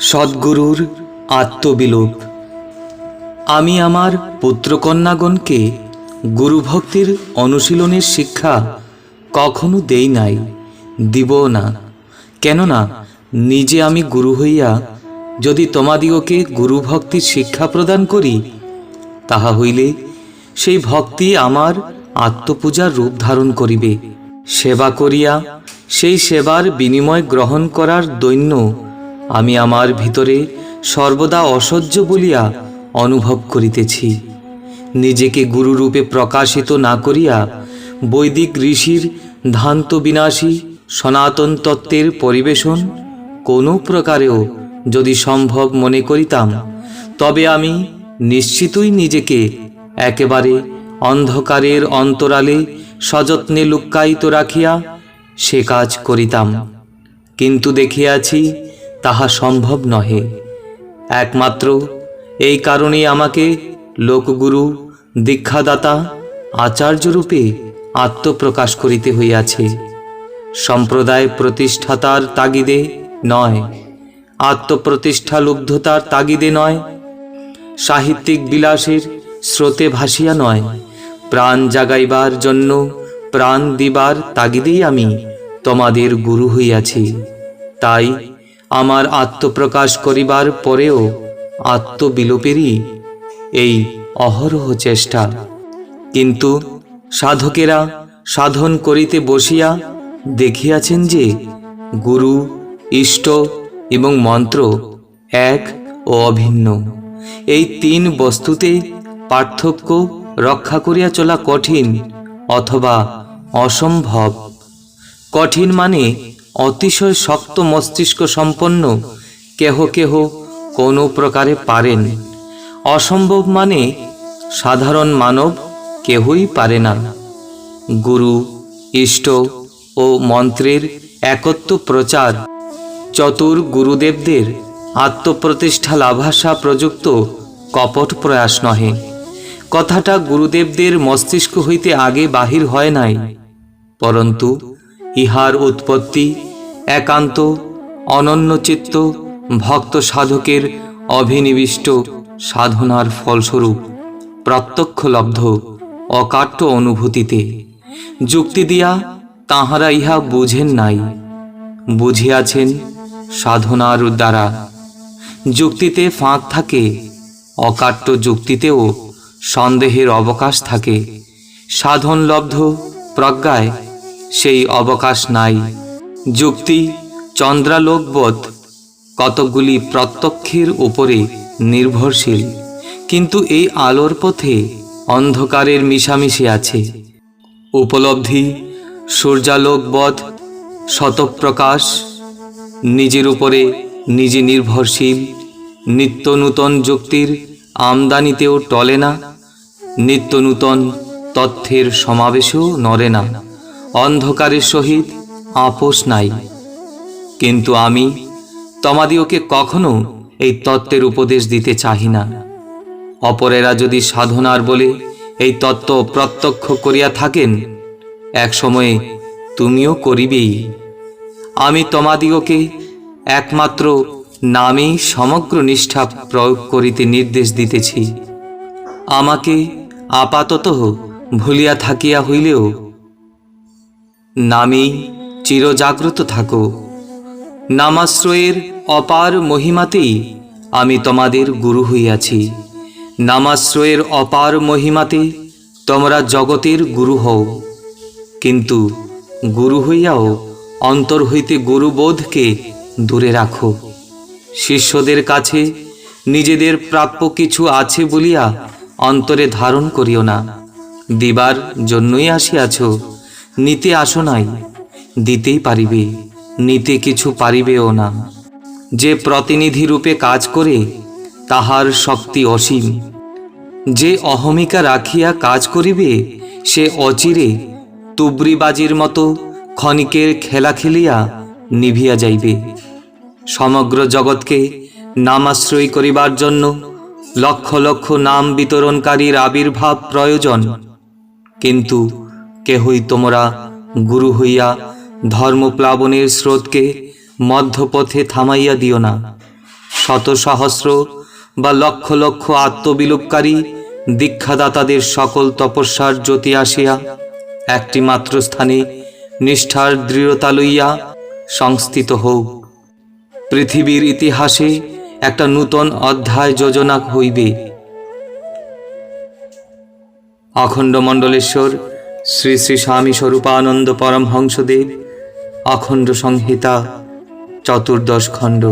সদ্গুরুর আত্মবিলোপ। আমি আমার পুত্রকন্যাগণকে গুরুভক্তির অনুশীলনের শিক্ষা কখনো দেই নাই, দিব না। কেননা, নিজে আমি গুরু হইয়া যদি তোমাদিগকে গুরুভক্তির শিক্ষা প্রদান করি, তাহা হইলে সেই ভক্তি আমার আত্মপূজার রূপ ধারণ করিবে। সেবা করিয়া সেই সেবার বিনিময় গ্রহণ করার দৈন্য আমি আমার ভিতরে সর্বদা অসহ্য বলিয়া অনুভব করিতেছি। নিজেকে গুরুরূপে প্রকাশিত না করিয়া বৈদিক ঋষির ধান্ত বিনাশী সনাতন তত্ত্বের পরিবেশন কোনো প্রকারেও যদি সম্ভব মনে করিতাম, তবে আমি নিশ্চিতই নিজেকে একেবারে অন্ধকারের অন্তরালে সযত্নে লুক্কায়িত রাখিয়া সে কাজ করিতাম। কিন্তু দেখিয়াছি তাহা সম্ভব নহে। একমাত্র এই কারণেই আমাকে লোকগুরু, দীক্ষাদাতা, আচার্যরূপে আত্মপ্রকাশ করিতে হইয়াছে। সম্প্রদায় প্রতিষ্ঠাতার তাগিদে নয় আত্মপ্রতিষ্ঠা লুব্ধতার তাগিদে নয়, সাহিত্যিক বিলাসের স্রোতে ভাসিয়া নয়, প্রাণ জাগাইবার জন্য প্রাণ দিবার তাগিদেই আমি তোমাদের গুরু হইয়াছি। তাই আমার আত্মপ্রকাশ করিবার পরেও আত্মবিলোপেরই এই অহরহ চেষ্টা। কিন্তু সাধকেরা সাধন করিতে বসিয়া দেখিয়াছেন যে গুরু, ইষ্ট এবং মন্ত্র এক ও অভিন্ন। এই তিন বস্তুতে পার্থক্য রক্ষা করিয়া চলা কঠিন অথবা অসম্ভব। কঠিন মানে অতিশয় শক্ত মস্তিষ্ক সম্পন্ন, কেহ কেহ কোনো প্রকারে পারেন। অসম্ভব মানে সাধারণ মানব কেহই পারে না। গুরু, ইষ্ট ও মন্ত্রের একত্ব প্রচার, চতুর গুরুদেবদের আত্মপ্রতিষ্ঠা লাভাসা প্রযুক্ত কপট প্রয়াস নহে। কথাটা গুরুদেবদের মস্তিষ্ক হইতে আগে বাহির হয় নাই। পরন্তু ইহার উৎপত্তি একান্ত অনন্যচিত্ত ভক্ত সাধকের অভিনিবিষ্ট সাধনার ফলস্বরূপ প্রত্যক্ষলব্ধ অকাট্য অনুভূতিতে। যুক্তি দিয়া তাহারা ইহা বুঝেন নাই। বুঝিয়াছেন সাধনার দ্বারা। যুক্তিতে ফাঁক থাকে, অকাট্য যুক্তিতেও সন্দেহের অবকাশ থাকে। সাধনলব্ধ প্রজ্ঞায় সেই অবকাশ নাই। যুক্তি, চন্দ্রালোকবোধ কতকগুলি প্রত্যক্ষের উপরে নির্ভরশীল। কিন্তু এই আলোর পথে অন্ধকারের মিশামিশি আছে। উপলব্ধি, সূর্যালোকবোধ, শতপ্রকাশ, নিজের উপরে নিজে নির্ভরশীল নিত্য নূতন যুক্তির আমদানিতেও টলে না নিত্য নূতন তথ্যের সমাবেশেও নড়ে না। অন্ধকারের সহিত আপোষ নাই। কিন্তু আমি তোমাদিওকে কখনো এই তত্ত্বের উপদেশ দিতে চাহি না। অপরেরা যদি সাধনার বলে এই তত্ত্ব প্রত্যক্ষ করিয়া থাকেন এক সময়ে তুমিও করিবেই। আমি তোমাদিগকে একমাত্র নামেই সমগ্র নিষ্ঠা প্রয়োগ করিতে নির্দেশ দিতেছি। আমাকে আপাতত ভুলিয়া থাকিয়া হইলেও নামেই চিরজাগ্রত থাকো। নামাশ্রয়ের অপার মহিমাতেই আমি তোমাদের গুরু হইয়াছি। নামাশ্রয়ের অপার মহিমাতে তোমরা জগতের গুরু হও। কিন্তু গুরু হইয়াও অন্তর হইতে গুরুবোধকে দূরে রাখো। শিষ্যদের কাছে নিজেদের প্রাপ্য কিছু আছে বলিয়া অন্তরে ধারণ করিও না। দিবার জন্যই আসিয়াছ। নিতে আসো নাই, দিতেই পারিবে, নিতে কিছু পারিবেও না। যে প্রতিনিধি রূপে কাজ করে, তাহার শক্তি অসীম। যে অহমিকা রাখিয়া কাজ করিবে, সে অচিরে, তুবরিবাজির মতো ক্ষণিকের খেলা খেলিয়া নিভিয়া যাইবে। সমগ্র জগৎকে নামাশ্রয় করিবার জন্য লক্ষ লক্ষ নাম বিতরণকারীর আবির্ভাব প্রয়োজন। কিন্তু কেহই তোমরা গুরু হইয়া ধর্মপ্লাবনের স্রোতকে মধ্যপথে থামাইয়া দিও না। শত সহস্র বা লক্ষ লক্ষ আত্মবিলোপকারী দীক্ষাদাতাদের সকল তপস্যার জ্যোতি আসিয়া একটি মাত্র স্থানে নিষ্ঠার দৃঢ়তা লইয়া সংস্থিত হোক পৃথিবীর ইতিহাসে একটা নূতন অধ্যায় যোজনা হইবে। অখণ্ড মণ্ডলেশ্বর শ্রী শ্রী স্বামী স্বরূপানন্দ পরমহংসদেব অখণ্ড সংহিতা চতুর্দশ খণ্ড।